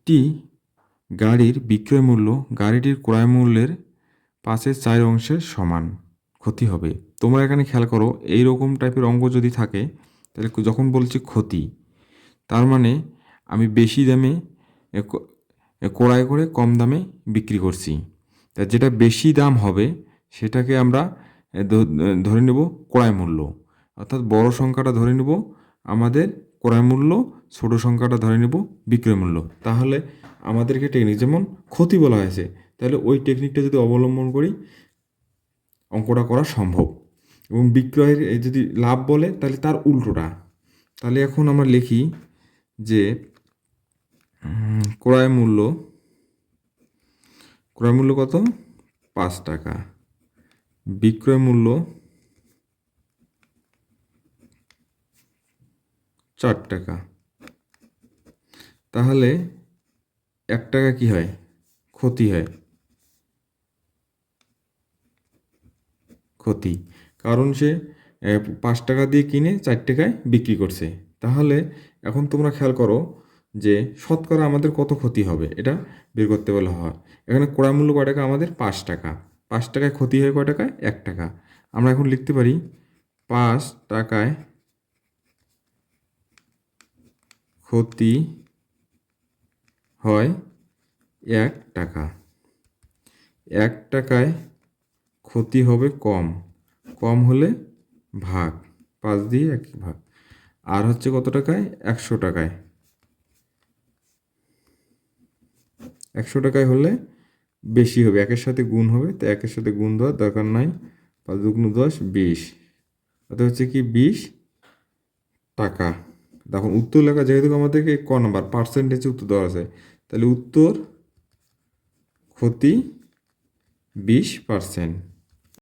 একটি গাড়ির বিক্রয় মূল্য গাড়িটির ক্রয় মূল্যের পাঁচের চার অংশের সমান ক্ষতি হবে। তোমরা এখানে খেয়াল করো এই রকম টাইপের অঙ্ক যদি থাকে, তাহলে যখন বলছি ক্ষতি, তার মানে আমি বেশি দামে ক্রয় করে কম দামে বিক্রি করছি। তা যেটা বেশি দাম হবে, সেটাকে আমরা ধরে নেব ক্রয় মূল্য। অর্থাৎ বড় সংখ্যাটা ধরে নেব আমাদের ক্রয় মূল্য ছোট সংখ্যাটা ধরে নেব বিক্রয় মূল্য। তাহলে আমাদেরকে টেকনিক যেমন ক্ষতি বলা হয়েছে, তাহলে ওই টেকনিকটা যদি অবলম্বন করি, অঙ্কটা করা সম্ভব। এবং বিক্রয়ের যদি লাভ বলে, তাহলে তার উল্টোটা। তাহলে এখন আমরা লিখি যে ক্রয় মূল্য ক্রয় মূল্য কত? পাঁচ টাকা। বিক্রয় মূল্য চার টাকা। তাহলে এক টাকা কি হয়? ক্ষতি হয়। ক্ষতি। কারণ সে পাঁচ টাকা দিয়ে কিনে চার টাকায় বিক্রি করছে। তাহলে এখন তোমরা খেয়াল করো যে শতকরা আমাদের কত ক্ষতি হবে? এটা বের করতে বলা হয়। এখানে ক্রয় মূল্য কয় টাকা? আমাদের পাঁচ টাকা। পাঁচ টাকায় ক্ষতি হয় কয় টাকায়? এক টাকা। আমরা এখন লিখতে পারি পাঁচ টাকায় ক্ষতি হয় এক টাকা। এক টাকায় ক্ষতি হবে কম। কম হলে ভাগ। পাঁচ দিয়ে এক ভাগ। আর হচ্ছে কত টাকায়? একশো টাকায়। একশো টাকায় হলে বেশি হবে। একের সাথে গুণ হবে। তো একের সাথে গুণ দেওয়ার দরকার নাই। পাঁচ দুগুণ দশ, বিশ। অর্থাৎ হচ্ছে কি? বিশ টাকা। দেখুন, উত্তর লেখা যেহেতু আমাদেরকে ক নাম্বার পার্সেন্টেজে উত্তর দেওয়া আছে। তাহলে উত্তর ক্ষতি বিশ পার্সেন্ট